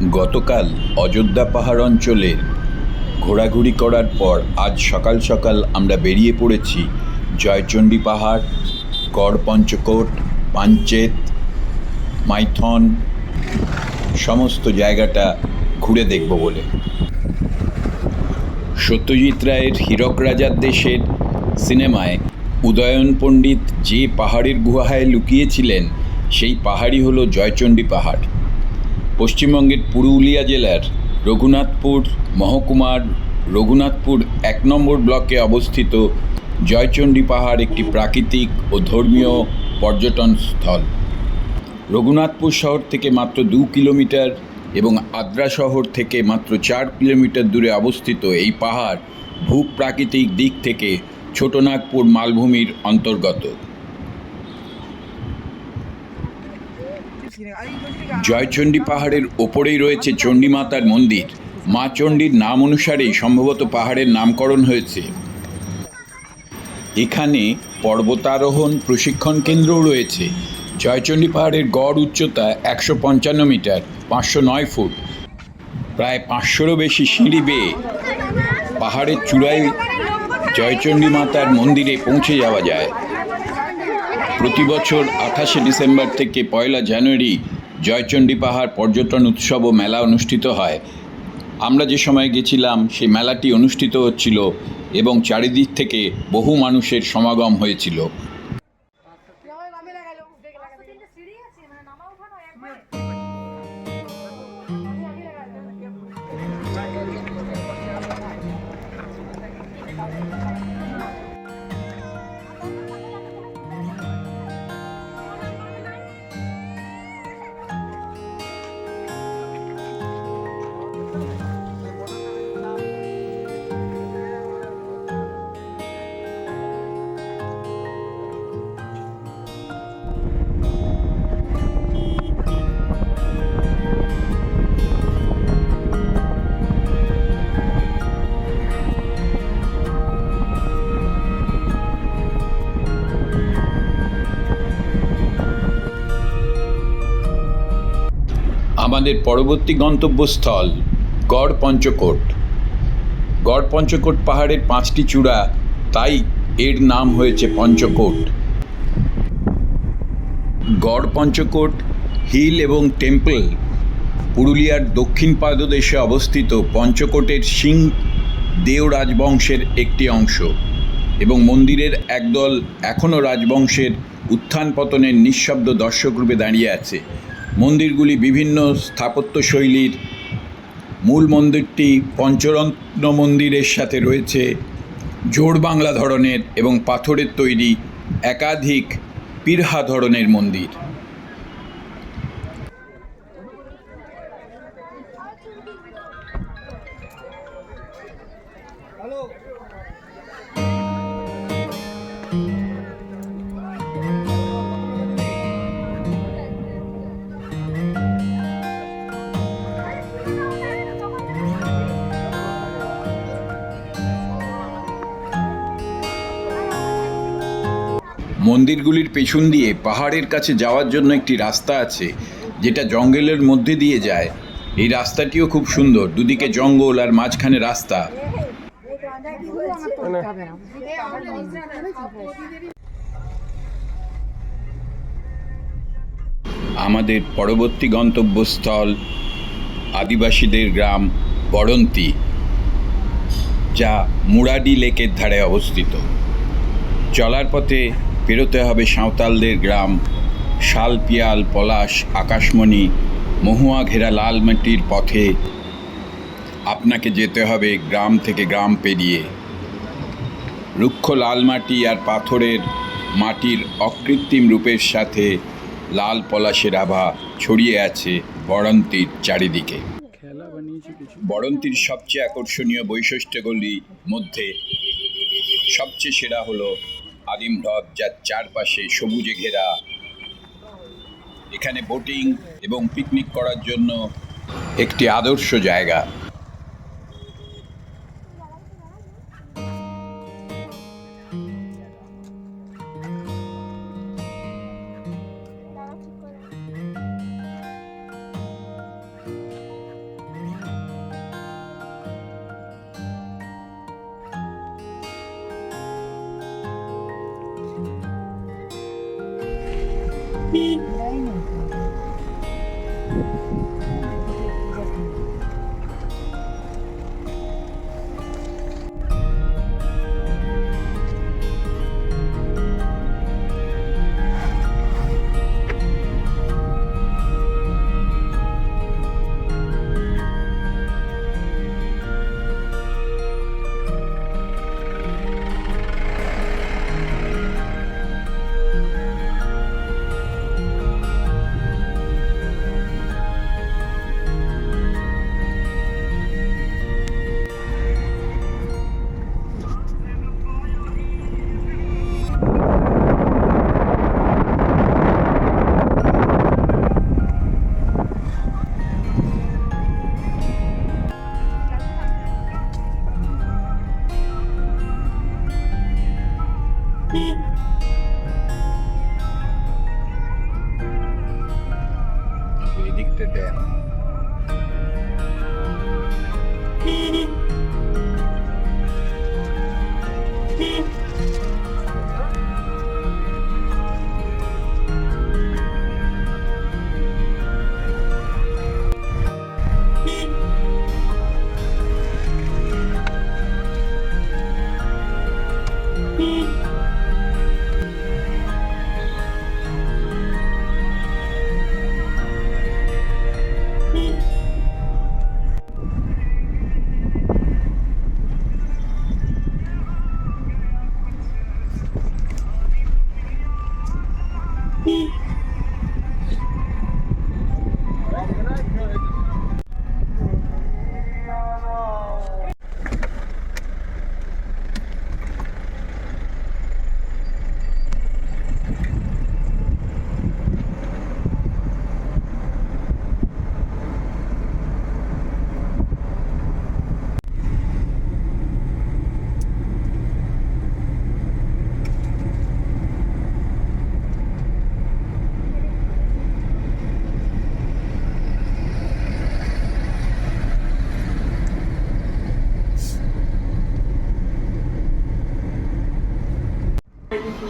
গতকাল অযোধ্যা পাহাড় অঞ্চলে ঘোরাঘুরি করার পর আজ সকাল সকাল আমরা বেরিয়ে পড়েছি জয়চণ্ডী পাহাড়, গড় পঞ্চকোট, পাঞ্চেত, মাইথন, সমস্ত জায়গাটা ঘুরে দেখব বলে। সত্যজিৎ রায়ের হীরক রাজার দেশের সিনেমায় উদয়ন পণ্ডিত যে পাহাড়ের গুহায় লুকিয়েছিলেন, সেই পাহাড়ই হলো জয়চণ্ডী পাহাড়। পশ্চিমবঙ্গের পুরুলিয়া জেলার রঘুনাথপুর মহকুমার রঘুনাথপুর এক নম্বর ব্লকে অবস্থিত জয়চণ্ডী পাহাড় একটি প্রাকৃতিক ও ধর্মীয় পর্যটন স্থল। রঘুনাথপুর শহর থেকে মাত্র দু কিলোমিটার এবং আদ্রা শহর থেকে মাত্র চার কিলোমিটার দূরে অবস্থিত এই পাহাড় ভূপ্রাকৃতিক দিক থেকে ছোটনাগপুর মালভূমির অন্তর্গত। জয়চণ্ডী পাহাড়ের ওপরেই রয়েছে চণ্ডীমাতার মন্দির। মা চণ্ডীর নাম অনুসারেই সম্ভবত পাহাড়ের নামকরণ হয়েছে। এখানে পর্বতারোহণ প্রশিক্ষণ কেন্দ্রও রয়েছে। জয়চণ্ডী পাহাড়ের গড় উচ্চতা একশো পঞ্চান্ন মিটার, পাঁচশো নয় ফুট। প্রায় পাঁচশোরও বেশি সিঁড়ি বেয়ে পাহাড়ের চূড়ায় জয়চণ্ডী মাতার মন্দিরে পৌঁছে যাওয়া যায়। প্রতি বছর আঠাশে ডিসেম্বর থেকে পয়লা জানুয়ারি জয়চণ্ডী পাহাড় পর্যটন উৎসব ও মেলা অনুষ্ঠিত হয়। আমরা যে সময় গেছিলাম, সেই মেলাটি অনুষ্ঠিত হচ্ছিল এবং চারিদিক থেকে বহু মানুষের সমাগম হয়েছিল। আমাদের পরবর্তী গন্তব্যস্থল গড় পঞ্চকোট। গড় পঞ্চকোট পাহাড়ের পাঁচটি চূড়া, তাই এর নাম হয়েছে পঞ্চকোট। গড় পঞ্চকোট, হিল এবং টেম্পল পুরুলিয়ার দক্ষিণ পাদদেশে অবস্থিত পঞ্চকোটের সিং দেও রাজবংশের একটি অংশ এবং মন্দিরের একদল এখনও রাজবংশের উত্থান পতনের নিঃশব্দ দর্শকরূপে দাঁড়িয়ে আছে। মন্দিরগুলি বিভিন্ন স্থাপত্যশৈলীর মূল মন্দিরটি পঞ্চরত্ন মন্দিরের সাথে রয়েছে। জোড় বাংলা ধরনের এবং পাথরের তৈরি একাধিক পিরহা ধরনের মন্দির। মন্দিরগুলির পেছন দিয়ে পাহাড়ের কাছে যাওয়ার জন্য একটি রাস্তা আছে, যেটা জঙ্গলের মধ্যে দিয়ে যায়। এই রাস্তাটিও খুব সুন্দর, দুদিকে জঙ্গল আর মাঝখানে রাস্তা। আমাদের পরবর্তী গন্তব্যস্থল আদিবাসীদের গ্রাম বড়ন্তি যা মুরাডি লেকের ধারে অবস্থিত। চলার পথে পেরোতে হবে সাঁওতালদের গ্রাম। শাল, পিয়াল, পলাশ, আকাশমণি, মহুয়া ঘেরা লাল মাটির পথে আপনাকে যেতে হবে গ্রাম থেকে গ্রাম পেরিয়ে। রুক্ষ লাল মাটি আর পাথরের মাটির অকৃত্রিম রূপের সাথে লাল পলাশের আভা ছড়িয়ে আছে বড়ন্তির চারিদিকে। বড়ন্তির সবচেয়ে আকর্ষণীয় বৈশিষ্ট্যগুলির মধ্যে সবচেয়ে সেরা হলো আদিম হ্রদ যার চারপাশে সবুজে ঘেরা। এখানে বোটিং এবং পিকনিক করার জন্য একটি আদর্শ জায়গা। natin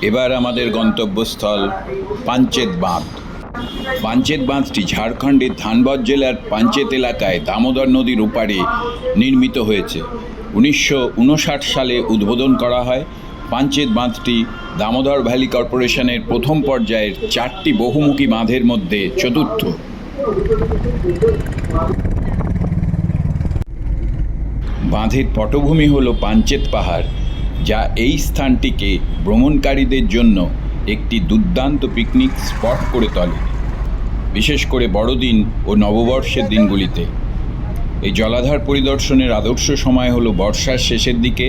এবার আমাদের গন্তব্যস্থল পাঞ্চেত বাঁধ পাঞ্চেত বাঁধটি ঝাড়খণ্ডের ধানবাদ জেলার পাঞ্চেত এলাকায় দামোদর নদীর ওপারে নির্মিত হয়েছে। উনিশশো উনষাট সালে উদ্বোধন করা হয়। পাঞ্চেত বাঁধটি দামোদর ভ্যালি কর্পোরেশনের প্রথম পর্যায়ের চারটি বহুমুখী বাঁধের মধ্যে চতুর্থ। বাঁধের পটভূমি হল পাঞ্চেত পাহাড়। যা এই স্থানটিকে ভ্রমণকারীদের জন্য একটি দুর্দান্ত পিকনিক স্পট করে তোলে, বিশেষ করে বড়দিন ও নববর্ষের দিনগুলিতে। এই জলাধার পরিদর্শনের আদর্শ সময় হলো বর্ষার শেষের দিকে,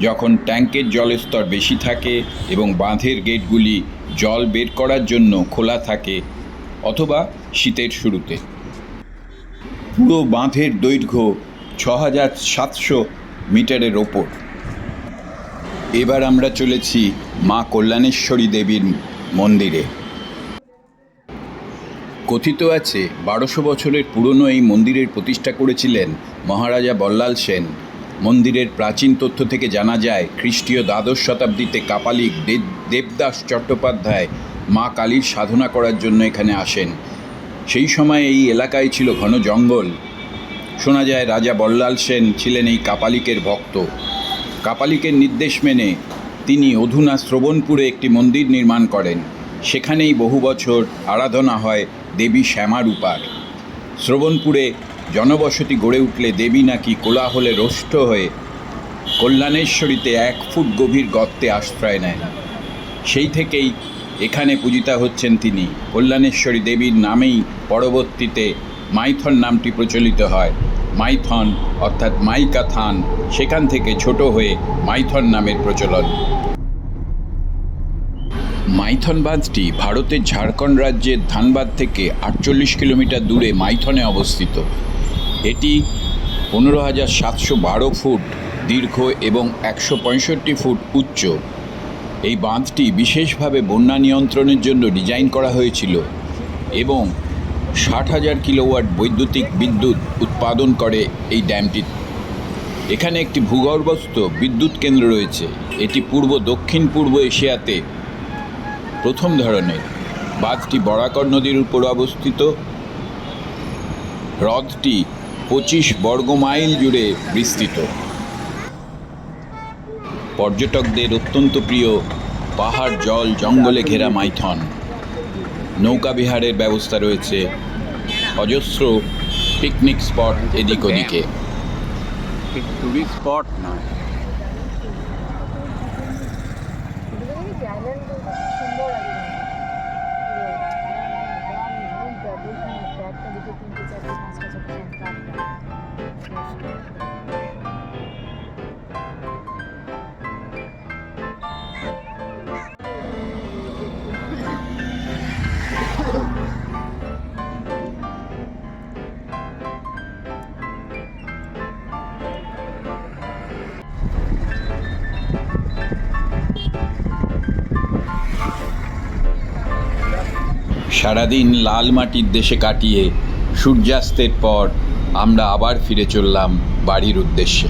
যখন ট্যাঙ্কের জলের স্তর বেশি থাকে এবং বাঁধের গেটগুলি জল বের করার জন্য খোলা থাকে অথবা শীতের শুরুতে। পুরো বাঁধের দৈর্ঘ্য ছ হাজার সাতশো মিটারের ওপর। এবার আমরা চলেছি মা কল্যাণেশ্বরী দেবীর মন্দিরে। কথিত আছে, বারোশো বছরের পুরনো এই মন্দিরের প্রতিষ্ঠা করেছিলেন মহারাজা বল্লাল সেন। মন্দিরের প্রাচীন তথ্য থেকে জানা যায়, খ্রিস্টীয় দ্বাদশ শতাব্দীতে কাপালিক দেবদাস চট্টোপাধ্যায় মা কালীর সাধনা করার জন্য এখানে আসেন। সেই সময় এই এলাকায় ছিল ঘন জঙ্গল। শোনা যায়, রাজা বল্লাল সেন ছিলেন এই কাপালিকের ভক্ত। কাপালিকের নির্দেশ মেনে তিনি অধুনা শ্রবণপুরে একটি মন্দির নির্মাণ করেন। সেখানেই বহু বছর আরাধনা হয় দেবী শ্যামারূপার। শ্রবণপুরে জনবসতি গড়ে উঠলে দেবী নাকি কোলাহলে রোষ্ট হয়ে কল্যাণেশ্বরীতে এক ফুট গভীর গর্তে আশ্রয় নেন। সেই থেকেই এখানে পূজিতা হচ্ছেন তিনি। কল্যাণেশ্বরী দেবীর নামেই পরবর্তীতে মাইথন নামটি প্রচলিত হয়। মাইথন, অর্থাৎ মাইকা থান সেখান থেকে ছোট হয়ে মাইথন নামের প্রচলন। মাইথন বাঁধটি ভারতের ঝাড়খণ্ড রাজ্যের ধানবাদ থেকে আটচল্লিশ কিলোমিটার দূরে মাইথনে অবস্থিত। এটি পনেরো হাজার সাতশো বারো ফুট দীর্ঘ এবং একশো পঁয়ষট্টি ফুট উচ্চ। এই বাঁধটি বিশেষভাবে বন্যা নিয়ন্ত্রণের জন্য ডিজাইন করা হয়েছিল এবং ষাট হাজার কিলোওয়াট বৈদ্যুতিক বিদ্যুৎ উৎপাদন করে এই ড্যামটি। এখানে একটি ভূগর্ভস্থ বিদ্যুৎ কেন্দ্র রয়েছে। এটি পূর্ব দক্ষিণ পূর্ব এশিয়াতে প্রথম ধরনের। বাঁধটি বরাকর নদীর উপর অবস্থিত। হ্রদটি পঁচিশ বর্গ মাইল জুড়ে বিস্তৃত। পর্যটকদের অত্যন্ত প্রিয় পাহাড়, জল, জঙ্গলে ঘেরা মাইথন। নৌকা বিহারের ব্যবস্থা রয়েছে। অজস্র পিকনিক স্পট এদিক ওদিকে। টুরিস্ট স্পট নয় সারাদিন লাল মাটির দেশে কাটিয়ে সূর্যাস্তের পর আমরা আবার ফিরে চললাম বাড়ির উদ্দেশ্যে।